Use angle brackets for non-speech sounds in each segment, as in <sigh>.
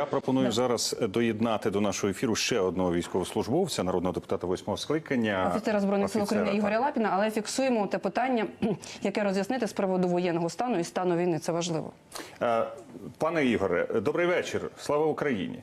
Я пропоную зараз доєднати до нашого ефіру ще одного військовослужбовця, народного депутата восьмого скликання. Офіцера збройних сил України Ігоря. Лапіна, але фіксуємо те питання, <clears throat> яке роз'яснити з приводу воєнного стану і стану війни. Це важливо. Е, Пане Ігоре, добрий вечір. Слава Україні.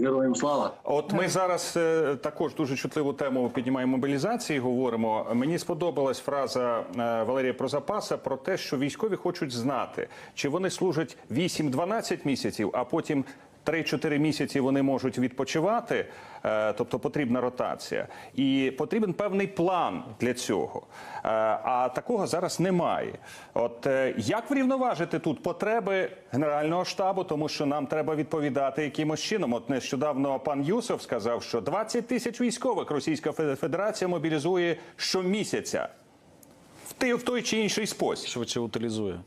Героям слава. От ми зараз е, також дуже чутливу тему піднімаємо мобілізації. Говоримо. Мені сподобалась фраза е, Валерія Прозапаса про те, що військові хочуть знати, чи вони служать 8-12 місяців, а потім 3-4 місяці вони можуть відпочивати, е, тобто потрібна ротація, і потрібен певний план для цього. Е, А такого зараз немає. От е, як врівноважити тут потреби Генерального штабу, тому що нам треба відповідати якимось чином. От нещодавно пан Юсов сказав, що 20 тисяч військових Російська Федерація мобілізує щомісяця в той, в той чи інший спосіб. швидше утилізує.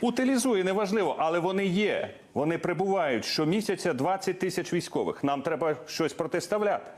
Утилізує, неважливо, але вони є. Вони прибувають щомісяця 20 тисяч військових. Нам треба щось протиставляти.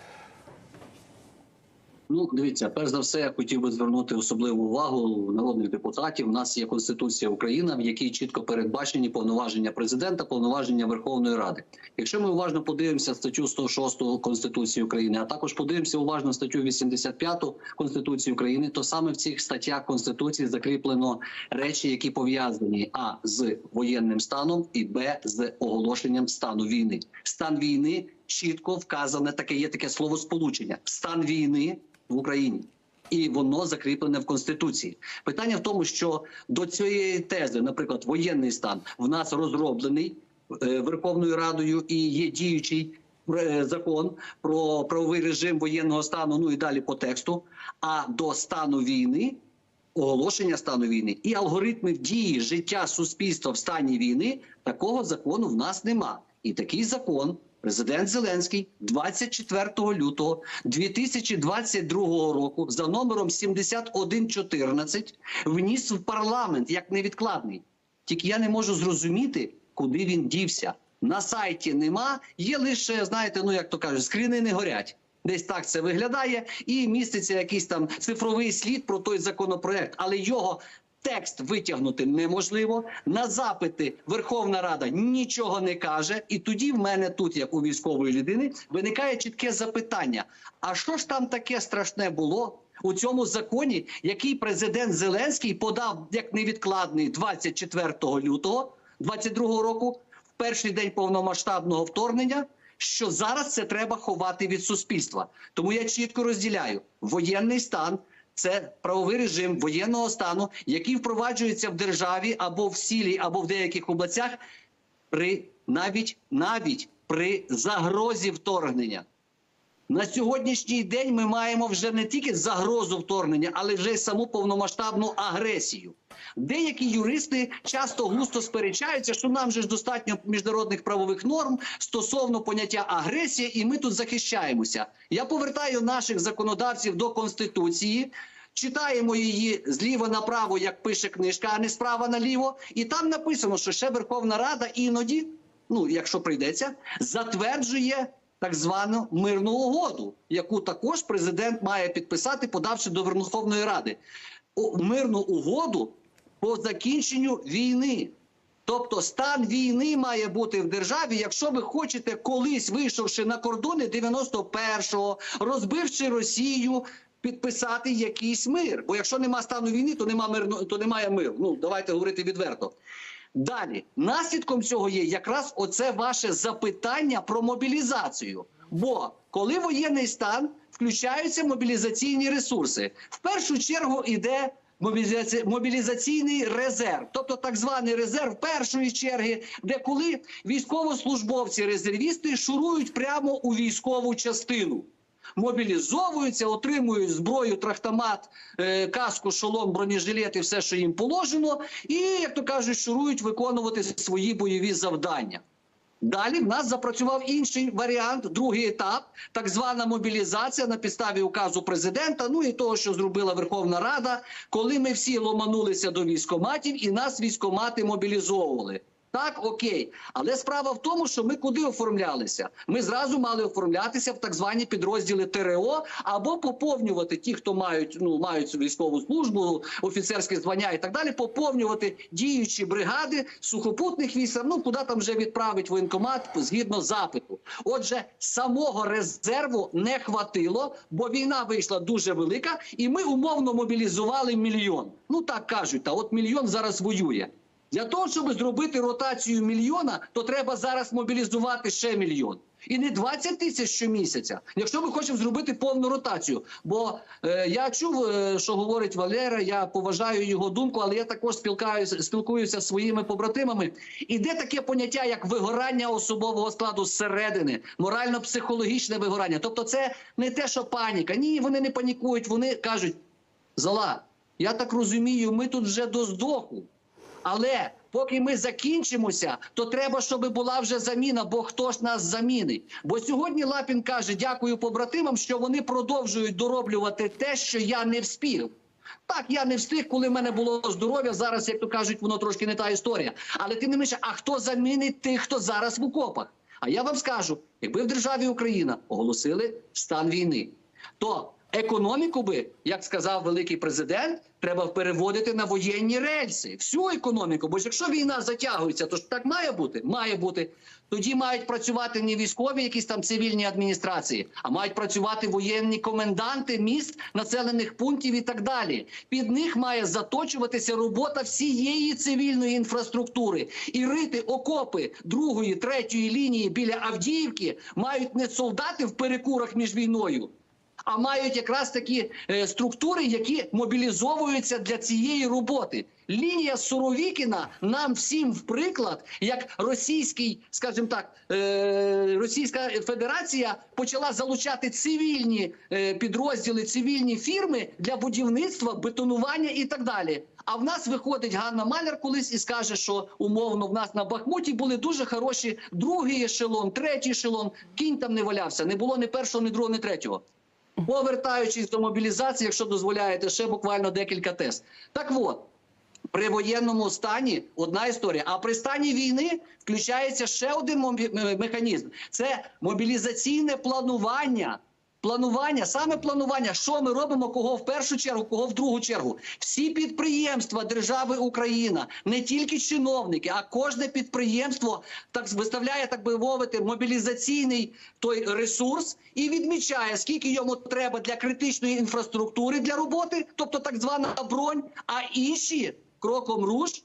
Ну, дивіться, перш за все, я хотів би звернути особливу увагу народних депутатів. У нас є Конституція України, в якій чітко передбачені повноваження президента, повноваження Верховної Ради. Якщо ми уважно подивимося статтю 106 Конституції України, а також подивимося уважно статтю 85 Конституції України, то саме в цих статтях Конституції закріплено речі, які пов'язані а з воєнним станом і б з оголошенням стану війни. Стан війни чітко вказане таке. Є таке словосполучення. Стан війни в Україні. І воно закріплене в конституції. Питання в тому, що до цієї тези, наприклад, воєнний стан в нас розроблений е, Верховною Радою і є діючий е, закон про правовий режим воєнного стану. Ну і далі по тексту. А до стану війни, оголошення стану війни і алгоритмів дії життя суспільства в стані війни такого закону в нас нема. І такий закон президент Зеленський 24 лютого 2022 року за номером 7114 вніс в парламент як невідкладний. Тільки я не можу зрозуміти, куди він дівся. На сайті нема, є лише, знаєте, ну як то кажуть, скріни не горять. Десь так це виглядає, і міститься якийсь там цифровий слід про той законопроект, але його текст витягнути неможливо. На запити Верховна Рада нічого не каже. І тоді в мене тут, як у військової людини, виникає чітке запитання: а що ж там таке страшне було? У цьому законі, який президент Зеленський подав як невідкладний 24 лютого 22 року, в перший день повномасштабного вторгнення, що зараз це треба ховати від суспільства. Тому я чітко розділяю воєнний стан. Це правовий режим воєнного стану, який впроваджується в державі або в сілі, або в деяких областях при навіть навіть при загрозі вторгнення. На сьогоднішній день ми маємо вже не тільки загрозу вторгнення, але вже й саму повномасштабну агресію. Деякі юристи часто густо сперечаються, що нам же ж достатньо міжнародних правових норм стосовно поняття агресія, і ми тут захищаємося. Я повертаю наших законодавців до конституції. Читаємо її зліва направо, як пише книжка, а не справа наліво. І там написано, що ще Верховна Рада іноді, ну якщо прийдеться, затверджує так звану мирну угоду, яку також президент має підписати, подавши до Верховної Ради. Мирну угоду по закінченню війни. Тобто стан війни має бути в державі, якщо ви хочете колись вийшовши на кордони 91-го, розбивши Росію, підписати якийсь мир. Бо якщо нема стану війни, то нема мирно, то немає миру. Ну давайте говорити відверто. Далі наслідком цього є якраз оце ваше запитання про мобілізацію. Бо коли воєнний стан включаються мобілізаційні ресурси, в першу чергу йде мобілізаційний резерв, тобто так званий резерв першої черги, де коли військовослужбовці резервісти шурують прямо у військову частину. Мобілізовуються, отримують зброю, трахтомат, е, каску, шолом, бронежилет і все, що їм положено, і, як то кажуть, шурують виконувати свої бойові завдання. Далі в нас запрацював інший варіант, другий етап, так звана мобілізація на підставі указу президента. Ну і того, що зробила Верховна Рада, коли ми всі ломанулися до військоматів, і нас військомати мобілізовували. Так, окей. Але справа в тому, що ми куди оформлялися? Ми зразу мали оформлятися в так звані підрозділи ТРО або поповнювати ті, хто мають ну мають військову службу, офіцерське звання і так далі. Поповнювати діючі бригади сухопутних військ, ну куди там вже відправить воєнкомат згідно запиту. Отже, самого резерву не хватило, бо війна вийшла дуже велика, і ми умовно мобілізували мільйон. Ну так кажуть, та от мільйон зараз воює. Для того, щоб зробити ротацію мільйона, то треба зараз мобілізувати ще мільйон. І не 20 тисяч щомісяця, якщо ми хочемо зробити повну ротацію. Бо е, я чув, е, що говорить Валера, я поважаю його думку, але я також спілкаюся, спілкуюся зі своїми побратимами. Іде таке поняття, як вигорання особового складу зсередини, морально-психологічне вигорання. Тобто, це не те, що паніка. Ні, вони не панікують, вони кажуть: Зала, я так розумію, ми тут вже до здоху. Але поки ми закінчимося, то треба, щоб була вже заміна, бо хто ж нас замінить? Бо сьогодні Лапін каже: дякую побратимам, що вони продовжують дороблювати те, що я не вспів. Так, я не встиг, коли в мене було здоров'я. Зараз, як то кажуть, воно трошки не та історія. Але тим не менше, а хто замінить тих, хто зараз в окопах? А я вам скажу: якби в державі Україна оголосили стан війни, то економіку би, як сказав великий президент, треба переводити на воєнні рельси. Всю економіку. Бо ж якщо війна затягується, то ж так має бути? Має бути. Тоді мають працювати не військові, якісь там цивільні адміністрації, а мають працювати воєнні коменданти міст, населених пунктів і так далі. Під них має заточуватися робота всієї цивільної інфраструктури і рити окопи другої, третьої лінії біля Авдіївки мають не солдати в перекурах між війною. А мають якраз такі е, структури, які мобілізовуються для цієї роботи. Лінія Суровікіна нам всім в приклад, як російський, скажімо так, е, Російська Федерація почала залучати цивільні е, підрозділи, цивільні фірми для будівництва, бетонування і так далі. А в нас виходить Ганна Маляр колись і скаже, що умовно в нас на Бахмуті були дуже хороші другий ешелон, третій ешелон. Кінь там не валявся, не було ні першого, ні другого, ні третього. Повертаючись до мобілізації, якщо дозволяєте, ще буквально декілька тез. Так от, при воєнному стані одна історія, а при стані війни включається ще один механізм: це мобілізаційне планування. Планування, саме планування, що ми робимо, кого в першу чергу, кого в другу чергу. Всі підприємства держави Україна, не тільки чиновники, а кожне підприємство так виставляє, так би мовити, мобілізаційний той ресурс і відмічає, скільки йому треба для критичної інфраструктури для роботи, тобто так звана бронь, а інші кроком руш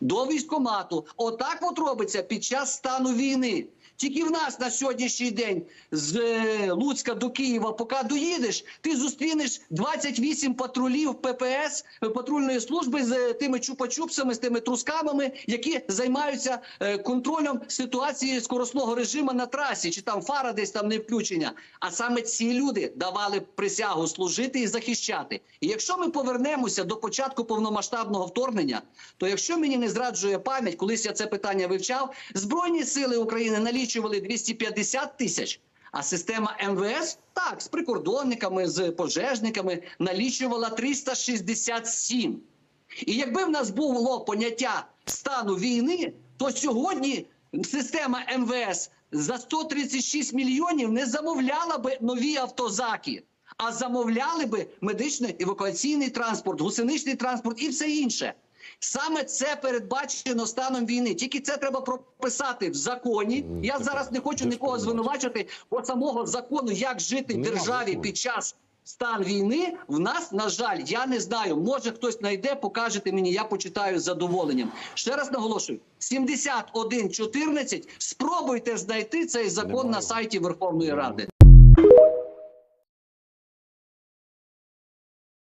до військомату. Отак от робиться під час стану війни. Тільки в нас на сьогоднішній день з е, Луцька до Києва, поки доїдеш, ти зустрінеш 28 патрулів ППС е, патрульної служби з е, тими чупа-чупсами, з тими трускамами, які займаються контролем ситуації скоросного режиму на трасі, чи там фара десь там не включення. А саме ці люди давали присягу служити і захищати. І якщо ми повернемося до початку повномасштабного вторгнення, то якщо мені не зраджує пам'ять, колись я це питання вивчав, збройні сили України налічували 250 тисяч. А система МВС так з прикордонниками, з пожежниками налічувала 367. І якби в нас було поняття стану війни, то сьогодні система МВС за 136 мільйонів не замовляла би нові автозаки, а замовляли би медичний евакуаційний транспорт, гусеничний транспорт і все інше. Саме це передбачено станом війни. Тільки це треба прописати в законі. Я зараз не хочу нікого звинувачувати, бо самого закону, як жити в державі під час стан війни, в нас, на жаль, я не знаю. Може хтось знайде, покажете мені, я почитаю з задоволенням. Ще раз наголошую: 71.14. Спробуйте знайти цей закон на сайті Верховної Ради.